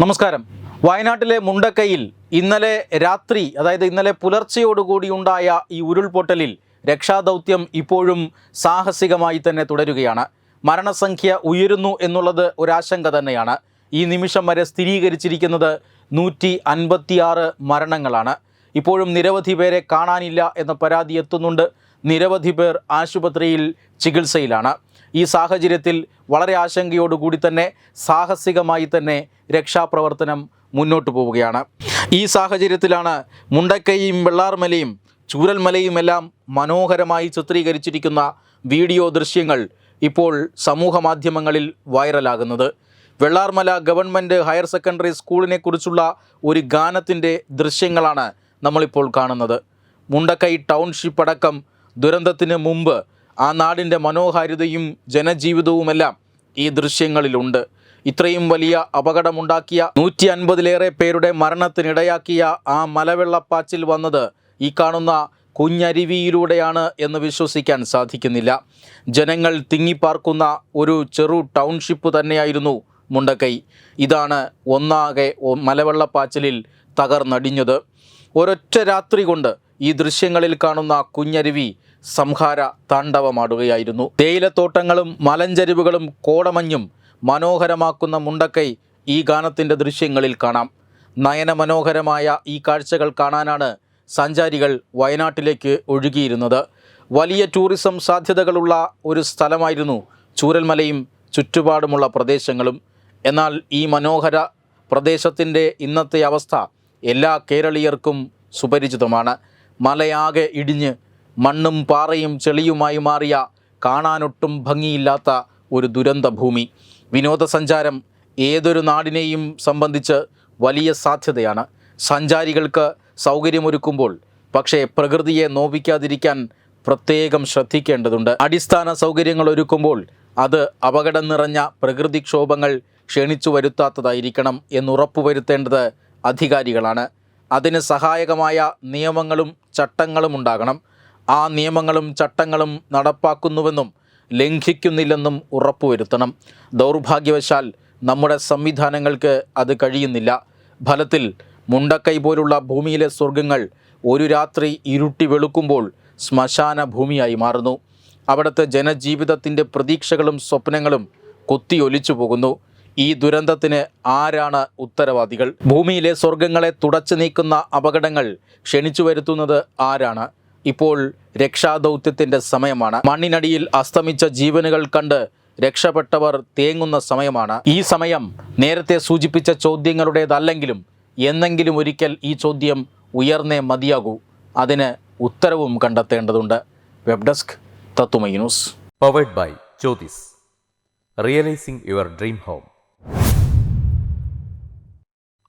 നമസ്കാരം. വയനാട്ടിലെ മുണ്ടക്കയിൽ ഇന്നലെ രാത്രി അതായത് ഇന്നലെ പുലർച്ചയോടുകൂടി ഉണ്ടായ ഈ ഉരുൾപൊട്ടലിൽ രക്ഷാദൗത്യം ഇപ്പോഴും സാഹസികമായി തന്നെ തുടരുകയാണ്. മരണസംഖ്യ ഉയരുന്നു എന്നുള്ളത് ഒരാശങ്ക തന്നെയാണ്. ഈ നിമിഷം വരെ സ്ഥിരീകരിച്ചിരിക്കുന്നത് നൂറ്റി അൻപത്തിയാറ് മരണങ്ങളാണ്. ഇപ്പോഴും നിരവധി പേരെ കാണാനില്ല എന്ന പരാതി എത്തുന്നുണ്ട്. നിരവധി പേർ ആശുപത്രിയിൽ ചികിത്സയിലാണ്. ഈ സാഹചര്യത്തിൽ വളരെ ആശങ്കയോടുകൂടി തന്നെ സാഹസികമായി തന്നെ രക്ഷാപ്രവർത്തനം മുന്നോട്ട് പോവുകയാണ്. ഈ സാഹചര്യത്തിലാണ് മുണ്ടക്കൈയും വെള്ളാർമലയും ചൂരൽമലയുമെല്ലാം മനോഹരമായി ചിത്രീകരിച്ചിരിക്കുന്ന വീഡിയോ ദൃശ്യങ്ങൾ ഇപ്പോൾ സമൂഹ മാധ്യമങ്ങളിൽ വൈറലാകുന്നത്. വെള്ളാർമല ഗവൺമെന്റ് ഹയർ സെക്കൻഡറി സ്കൂളിനെ കുറിച്ചുള്ള ഒരു ഗാനത്തിന്റെ ദൃശ്യങ്ങളാണ് നമ്മളിപ്പോൾ കാണുന്നത്. മുണ്ടക്കൈ ടൗൺഷിപ്പ് അടക്കം ദുരന്തത്തിന് മുമ്പ് ആ നാടിന്റെ മനോഹാരിതയും ജനജീവിതവുമെല്ലാം ഈ ദൃശ്യങ്ങളിലുണ്ട്. ഇത്രയും വലിയ അപകടമുണ്ടാക്കിയ നൂറ്റി അൻപതിലേറെ പേരുടെ മരണത്തിനിടയാക്കിയ ആ മലവെള്ളപ്പാച്ചിൽ വന്നത് ഈ കാണുന്ന കുഞ്ഞരുവിയിലൂടെയാണ് എന്ന് വിശ്വസിക്കാൻ സാധിക്കുന്നില്ല. ജനങ്ങൾ തിങ്ങിപ്പാർക്കുന്ന ഒരു ചെറു ടൗൺഷിപ്പ് തന്നെയായിരുന്നു മുണ്ടക്കൈ. ഇതാണ് ഒന്നാകെ മലവെള്ളപ്പാച്ചിലിൽ തകർന്നടിഞ്ഞത്. ഒരൊറ്റ രാത്രി കൊണ്ട് ഈ ദൃശ്യങ്ങളിൽ കാണുന്ന കുഞ്ഞരുവി സംഹാര താണ്ഡവമാടുകയായിരുന്നു. തേയിലത്തോട്ടങ്ങളും മലഞ്ചരിവുകളും കോടമഞ്ഞും മനോഹരമാക്കുന്ന മുണ്ടക്കൈ ഈ ഗാനത്തിന്റെ ദൃശ്യങ്ങളിൽ കാണാം. നയനമനോഹരമായ ഈ കാഴ്ചകൾ കാണാനാണ് സഞ്ചാരികൾ വയനാട്ടിലേക്ക് ഒഴുകിയിരുന്നത്. വലിയ ടൂറിസം സാധ്യതകളുള്ള ഒരു സ്ഥലമായിരുന്നു ചൂരൽമലയും ചുറ്റുപാടുമുള്ള പ്രദേശങ്ങളും. എന്നാൽ ഈ മനോഹര പ്രദേശത്തിന്റെ ഇന്നത്തെ അവസ്ഥ എല്ലാ കേരളീയർക്കും സുപരിചിതമാണ്. മലയാകെ ഇടിഞ്ഞ് മണ്ണും പാറയും ചെളിയുമായി മാറിയ കാണാനൊട്ടും ഭംഗിയില്ലാത്ത ഒരു ദുരന്ത ഭൂമി. വിനോദസഞ്ചാരം ഏതൊരു നാടിനെയും സംബന്ധിച്ച് വലിയ സാധ്യതയാണ്. സഞ്ചാരികൾക്ക് സൗകര്യമൊരുക്കുമ്പോൾ പക്ഷേ പ്രകൃതിയെ നോവിക്കാതിരിക്കാൻ പ്രത്യേകം ശ്രദ്ധിക്കേണ്ടതുണ്ട്. അടിസ്ഥാന സൗകര്യങ്ങൾ ഒരുക്കുമ്പോൾ അത് അപകടം നിറഞ്ഞ പ്രകൃതിക്ഷോഭങ്ങൾ ക്ഷണിച്ചു വരുത്താത്തതായിരിക്കണം എന്നുറപ്പുവരുത്തേണ്ടത് അധികാരികളാണ്. അതിന് സഹായകമായ നിയമങ്ങളും ചട്ടങ്ങളും ഉണ്ടാകണം. ആ നിയമങ്ങളും ചട്ടങ്ങളും നടപ്പാക്കുന്നുവെന്നും ലംഘിക്കുന്നില്ലെന്നും ഉറപ്പുവരുത്തണം. ദൗർഭാഗ്യവശാൽ നമ്മുടെ സംവിധാനങ്ങൾക്ക് അത് കഴിയുന്നില്ല. ഫലത്തിൽ മുണ്ടക്കൈ പോലുള്ള ഭൂമിയിലെ സ്വർഗങ്ങൾ ഒരു രാത്രി ഇരുട്ടി വെളുക്കുമ്പോൾ ശ്മശാന ഭൂമിയായി മാറുന്നു. അവിടുത്തെ ജനജീവിതത്തിന്റെ പ്രതീക്ഷകളും സ്വപ്നങ്ങളും കൊത്തിയൊലിച്ചു പോകുന്നു. ഈ ദുരന്തത്തിന് ആരാണ് ഉത്തരവാദികൾ? ഭൂമിയിലെ സ്വർഗങ്ങളെ തുടച്ചു നീക്കുന്ന അപകടങ്ങൾ ക്ഷണിച്ചു വരുത്തുന്നത് ആരാണ്? ഇപ്പോൾ രക്ഷാദൗത്യത്തിന്റെ സമയമാണ്. മണ്ണിനടിയിൽ അസ്തമിച്ച ജീവനുകൾ കണ്ട് രക്ഷപ്പെട്ടവർ തേങ്ങുന്ന സമയമാണ്. ഈ സമയം നേരത്തെ സൂചിപ്പിച്ച ചോദ്യങ്ങളുടേതല്ലെങ്കിലും എന്നെങ്കിലും ഒരിക്കൽ ഈ ചോദ്യം ഉയർന്നേ മതിയാകൂ. അതിന് ഉത്തരവും കണ്ടെത്തേണ്ടതുണ്ട്. വെബ് ഡെസ്ക് തത്തുമൈ news powered by Jyothis realising your dream home.